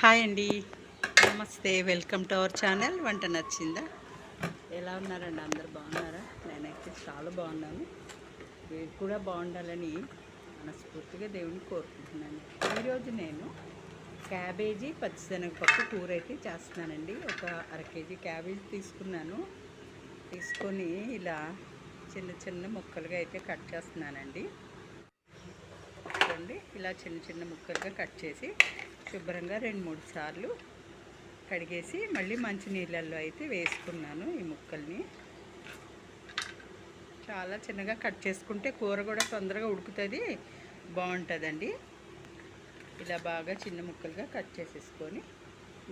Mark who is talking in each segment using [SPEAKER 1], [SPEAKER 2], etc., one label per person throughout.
[SPEAKER 1] Hi అండి. నమస్తే. Welcome to our channel. వంట నచ్చిందా? ఎలా ఉన్నారండి? అందరు బాగున్నారా? నేనైతే చాలా బాగున్నాను. మీరు కూడా బాగుండాలని మనస్ఫూర్తిగా దేవుని కోరుకుంటున్నాను. ఈరోజు నేను క్యాబేజీ పచ్చిశనగపప్పు కూర అయితే చేస్తున్నానండి. ఒక అర కేజీ క్యాబేజీ తీసుకున్నాను. తీసుకొని ఇలా చిన్న చిన్న ముక్కలుగా అయితే కట్ చేస్తున్నానండి. చూడండి ఇలా చిన్న చిన్న ముక్కలుగా కట్ చేసి శుభ్రంగా రెండు మూడు సార్లు కడిగేసి మళ్ళీ మంచి నీళ్ళల్లో అయితే వేసుకున్నాను ఈ ముక్కల్ని. చాలా చిన్నగా కట్ చేసుకుంటే కూర కూడా తొందరగా ఉడుకుతుంది బాగుంటుందండి. ఇలా బాగా చిన్న ముక్కలుగా కట్ చేసేసుకొని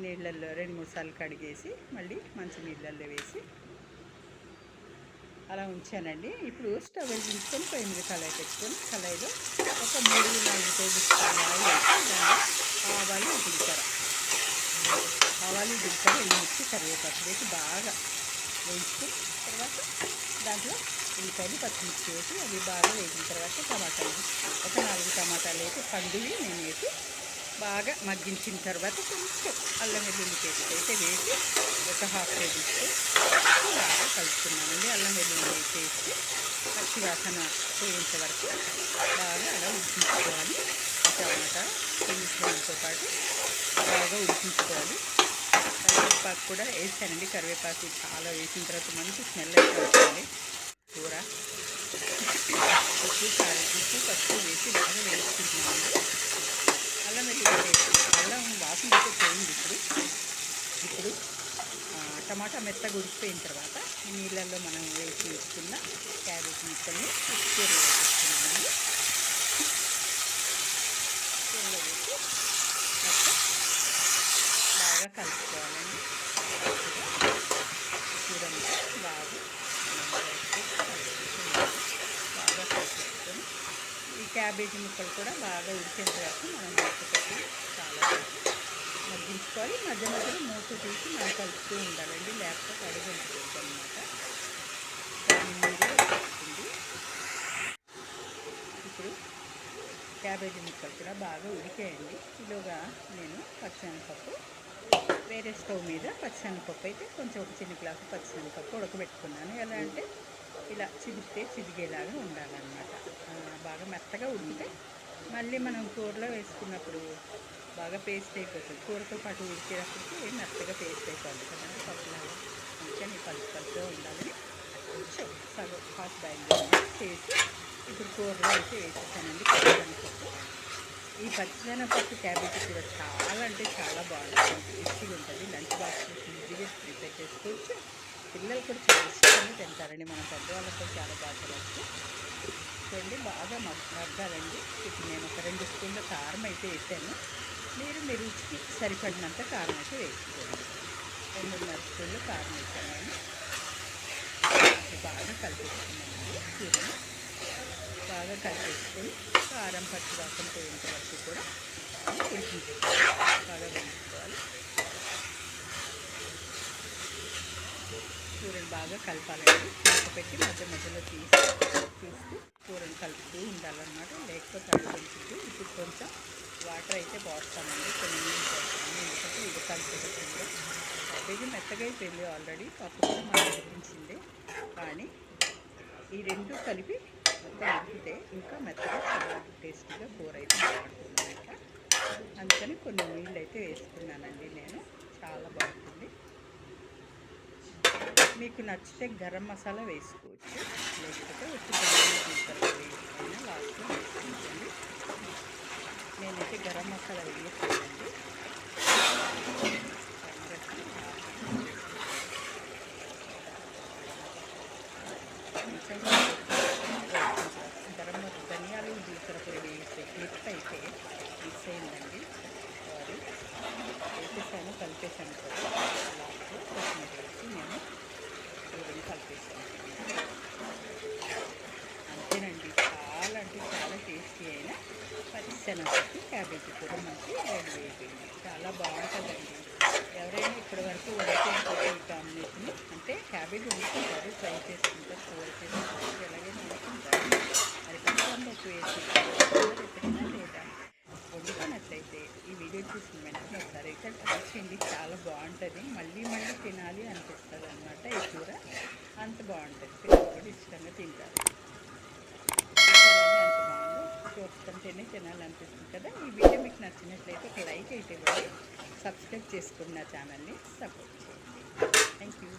[SPEAKER 1] నీళ్ళల్లో రెండు మూడు సార్లు కడిగేసి మళ్ళీ మంచి నీళ్ళల్లో వేసి అలా ఉంచానండి. ఇప్పుడు స్టవ్ వెలిగించుకొని పొయ్యి మీద కళాయి పెట్టుకొని కళాయిలో ఒక మూడు నాలుగు టేబుల్ స్పూన్ ఆయిల్ వేసి ఆవాలు జీలకర్ర. ఆవాలు జీలకర్ర ఎండుమిర్చి కరివేపాకు వేసి బాగా వేయించుకుని తర్వాత దాంట్లో ఉల్లిపాయలు పచ్చిమిర్చి వేసి అవి బాగా వేసిన తర్వాత టమాటాలు. ఒక నాలుగు టమాటాలు వేసి పండువి నేను వేసి బాగా మగ్గించిన తర్వాత కొంచెం అల్లం వెల్లుల్లి పేస్ట్ అయితే వేసి ఒక హాఫ్ టేబుల్ స్పూన్ బాగా కలుపుతున్నానండి అల్లం వెల్లుల్లి పేస్ట్ పచ్చి వాసన పోయేంత వరకు బాగా అలా ఉడికించుకోవాలి. టమాటా ఉడికించడంతో పాటు బాగా ఉడికించుకోవాలి. కరివేపాకు కూడా వేసానండి. కరివేపాకు చాలా వేసిన తర్వాత మంచి స్మెల్ అయితే వస్తుంది కూర. ఉప్పు కారం ఉప్పు పసుపు వేసి బాగా వేసుకుంటున్నాను అల్లం వెల్లుల్లి పేస్ట్. అల్లం వాసన అయితే పోయింది ఇప్పుడు. ఇప్పుడు టమాటా మెత్తగా ఉడికిపోయిన తర్వాత ఈ నీళ్ళల్లో మనం వేసి వేసుకున్న క్యాబేజ్ ముక్కల్ని కూరలో వేసుకున్నామండి కూరలో వేసి మొత్తం బాగా కలుపుకోవాలండి. చూడండి బాగా బాగా కలుపుకొని ఈ క్యాబేజీ ముక్కలు కూడా బాగా ఉడికేంత వరకు మనం మూతపెట్టి చాలా మగ్గించుకోవాలి మధ్య మధ్యలో మూత తీసి మనం కలుపుతూ ఉండాలండి. లేకపోతే అడుగు ఉంటుంది అనమాట ఇప్పుడు క్యాబేజీ ముక్కలు కూడా బాగా ఉడికాయండి. ఇలాగా నేను పచ్చనపప్పు వేరే స్టవ్ మీద పచ్చిశనగపప్పు అయితే కొంచెం ఒక చిన్న గ్లాసు పచ్చిశనగపప్పు ఉడకబెట్టుకున్నాను. ఎలా అంటే ఇలా చిదిగితే చిదిగేలాగా ఉండాలన్నమాట. బాగా మెత్తగా ఉడికితే మళ్ళీ మనం కూరలో వేసుకున్నప్పుడు బాగా పేస్ట్ అయిపోతుంది. కూరతో పాటు ఉడికేటప్పటికి మెత్తగా పేస్ట్ అయిపోతుంది కదండి పప్పులాగా కొంచెం ఈ పలుపు పలుపుగా ఉండాలని కొంచెం సగం హాఫ్ బాయిల్ చేసి ఇప్పుడు కూరలో అయితే వేసేసానండి. పచ్చిశనగపప్పు. ఈ పచ్చిశనగపప్పు క్యాబేజీ కూడా చాలా కూడా చాలా ఇష్టంగా తింటారండి. మన పెద్దవాళ్ళకి కూడా చాలా బాగా తినచ్చు చూడండి బాగా మగ్గాలండి. ఇప్పుడు నేను ఒక రెండు స్పూన్ల కారం అయితే వేసాను. మీరు మీ రుచికి సరిపడినంత కారం అయితే వేసుకోండి. రెండున్నర స్పూన్లు కారం వేసాను బాగా కలిపేసుకున్నానండి. కూరని బాగా కలిపేసుకొని కారం పచ్చి వాసన పోయేంత వరకు కూడా ఉడికించుకోవాలి బాగా వేయించుకోవాలి కూరని బాగా కలపాలండి. పెట్టి మధ్య మధ్యలో తీసి తీస్తూ కూరని కలుపుతూ ఉండాలన్నమాట. లేకపోతే అడుగుతుంది ఇప్పుడు కొంచెం వాటర్ అయితే పోస్తామండి. కొన్ని నీళ్ళు పోస్తాను ఎందుకంటే ఇది కలిపేటప్పుడు క్యాబేజీ మెత్తగా అయిపోయింది ఆల్రెడీ. పప్పు కూడా కానీ ఈ రెండు కలిపి మొత్తం ఉడికితే ఇంకా మెత్తగా చాలా టేస్టీగా కూర అయితే బాగుంటుంది. అందుకని కొన్ని నీళ్ళు అయితే వేసుకున్నానండి నేను. చాలా బాగుంటుంది. మీకు నచ్చితే గరం మసాలా వేసుకోవచ్చు. లేకపోతే ఉప్పు అయినా లాస్ట్లో వేసుకుంటుంది నేనైతే గరం మసాలా వేయట్లేదండి. గరం ధనియాలు జీలకర్ర పొడి వేసే క్లిప్ అయితే మిస్ అయిందండి సారీ వేసేసాను కలిపేసాను కదా లాస్ట్లో కొత్తిమీర వేసి నేను కూరని కలిపేసాను అంతేనండి చాలా అంటే చాలా టేస్టీ అయిన శనగపప్పు క్యాబేజీ కూడా మనకి రెడీ అయిపోయింది చాలా బాగుంటుందండి ఎవరైనా ఇప్పటి వరకు వండుకుంటారు ఈ కాంబినేషన్ అంటే క్యాబేజీ వండుకుంటారు ఫ్రై చేసుకుంటారు కూర చేసుకుంటారు ఎలాగైనా వండుకుంటారు. మరి పచ్చిశనగపప్పు వేసి ఎప్పుడైనా లేదా వండుకున్నట్లయితే ఈ వీడియో చూసిన వెంటనే ఒకసారి అయితే ట్రై చేయండి. చాలా బాగుంటుంది. మళ్ళీ మళ్ళీ తినాలి అనిపిస్తుంది అనమాట ఈ కూర. అంత బాగుంటుంది. పిల్లలు కూడా ఇష్టంగా తింటారు. బాగుందో తినాలనిపిస్తుంది కదా? ఈ వీడియో మీకు నచ్చినట్లయితే ఒక లైక్ అయితే ఇవ్వండి. సబ్స్క్రైబ్ చేసుకున్న ఛానల్ని సపోర్ట్ చేయండి. Thank you